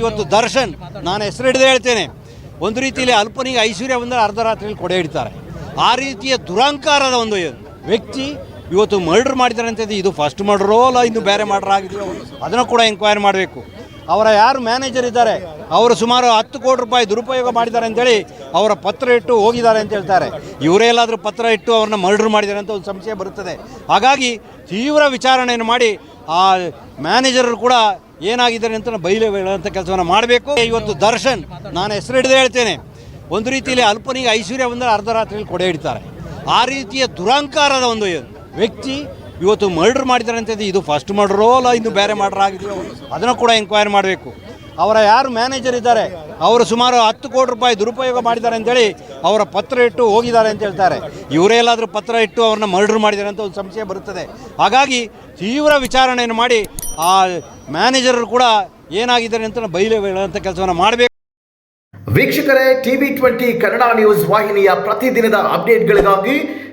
ಇವತ್ತು ದರ್ಶನ್, ನಾನು ಹೆಸರು ಹಿಡಿದು ಹೇಳ್ತೇನೆ. ಒಂದು ರೀತಿಯಲ್ಲಿ ಅಲ್ಪನಿಗೆ ಐಶ್ವರ್ಯ ಬಂದರೆ ಅರ್ಧ ರಾತ್ರಿಯಲ್ಲಿ ಕೊಡೆ ಹಿಡಿತಾರೆ. ಆ ರೀತಿಯ ದುರಂಕಾರದ ಒಂದು ವ್ಯಕ್ತಿ ಇವತ್ತು ಮರ್ಡರ್ ಮಾಡಿದ್ದಾರೆ ಅಂತ ಇದು ಫಸ್ಟ್ ಮರ್ಡರೋ ಅಲ್ಲ, ಇನ್ನು ಬೇರೆ ಮರ್ಡರ್ ಆಗಿದೆಯೋ, ಅದನ್ನು ಕೂಡ ಎಂಕ್ವೈರಿ ಮಾಡಬೇಕು. ಅವರ ಯಾರು ಮ್ಯಾನೇಜರ್ ಇದ್ದಾರೆ, ಅವರು ಸುಮಾರು ಹತ್ತು ಕೋಟಿ ರೂಪಾಯಿ ದುರುಪಯೋಗ ಮಾಡಿದ್ದಾರೆ ಅಂತೇಳಿ ಅವರ ಪತ್ರ ಇಟ್ಟು ಹೋಗಿದ್ದಾರೆ ಅಂತ ಹೇಳ್ತಾರೆ. ಇವರೇಲಾದರೂ ಪತ್ರ ಇಟ್ಟು ಅವ್ರನ್ನ ಮರ್ಡರ್ ಮಾಡಿದ್ದಾರೆ ಅಂತ ಒಂದು ಸಂಶಯ ಬರುತ್ತದೆ. ಹಾಗಾಗಿ ತೀವ್ರ ವಿಚಾರಣೆಯನ್ನು ಮಾಡಿ ಆ ಮ್ಯಾನೇಜರ್ ಕೂಡ ಏನಾಗಿದ್ದಾರೆ ಅಂತ ಬಯಲು ಹೇಳುವಂಥ ಕೆಲಸವನ್ನು ಮಾಡಬೇಕು. ಇವತ್ತು ದರ್ಶನ್, ನಾನು ಹೆಸರು ಹಿಡಿದು ಹೇಳ್ತೇನೆ. ಒಂದು ರೀತಿಯಲ್ಲಿ ಅಲ್ಪನಿಗೆ ಐಶ್ವರ್ಯ ಬಂದರೆ ಅರ್ಧ ರಾತ್ರಿಯಲ್ಲಿ ಕೊಡೆ ಹಿಡಿತಾರೆ. ಆ ರೀತಿಯ ದುರಂಕಾರದ ಒಂದು ವ್ಯಕ್ತಿ ಇವತ್ತು ಮರ್ಡರ್ ಮಾಡಿದ್ದಾರೆ ಅಂತ ಇದು ಫಸ್ಟ್ ಮರ್ಡರೋ ಅಲ್ಲ, ಇನ್ನು ಬೇರೆ ಮರ್ಡರ್ ಆಗಿದೆಯೋ ಅದನ್ನು ಕೂಡ ಎಂಕ್ವೈರಿ ಮಾಡಬೇಕು. ಅವರ ಯಾರು ಮ್ಯಾನೇಜರ್ ಇದ್ದಾರೆ, ಅವರು ಸುಮಾರು ಹತ್ತು ಕೋಟಿ ರೂಪಾಯಿ ದುರುಪಯೋಗ ಮಾಡಿದ್ದಾರೆ ಅಂತೇಳಿ ಅವರ ಪತ್ರ ಇಟ್ಟು ಹೋಗಿದ್ದಾರೆ ಅಂತ ಹೇಳ್ತಾರೆ. ಇವರೇಲಾದರೂ ಪತ್ರ ಇಟ್ಟು ಅವ್ರನ್ನ ಮರ್ಡರ್ ಮಾಡಿದ್ದಾರೆ ಅಂತ ಒಂದು ಸಂಶಯ ಬರುತ್ತದೆ. ಹಾಗಾಗಿ ತೀವ್ರ ವಿಚಾರಣೆಯನ್ನು ಮಾಡಿ ಆ ಮ್ಯಾನೇಜರ್ ಕೂಡ ಏನಾಗಿದ್ದಾರೆ ಅಂತ ಬಯಲು ಹೇಳುವಂಥ ಕೆಲಸವನ್ನು ಮಾಡಬೇಕು. ವೀಕ್ಷಕರೇ, ಟಿವಿ ಟ್ವೆಂಟಿ ಕನ್ನಡ ನ್ಯೂಸ್ ವಾಹಿನಿಯ ಪ್ರತಿದಿನದ ಅಪ್ಡೇಟ್ಗಳಿಗಾಗಿ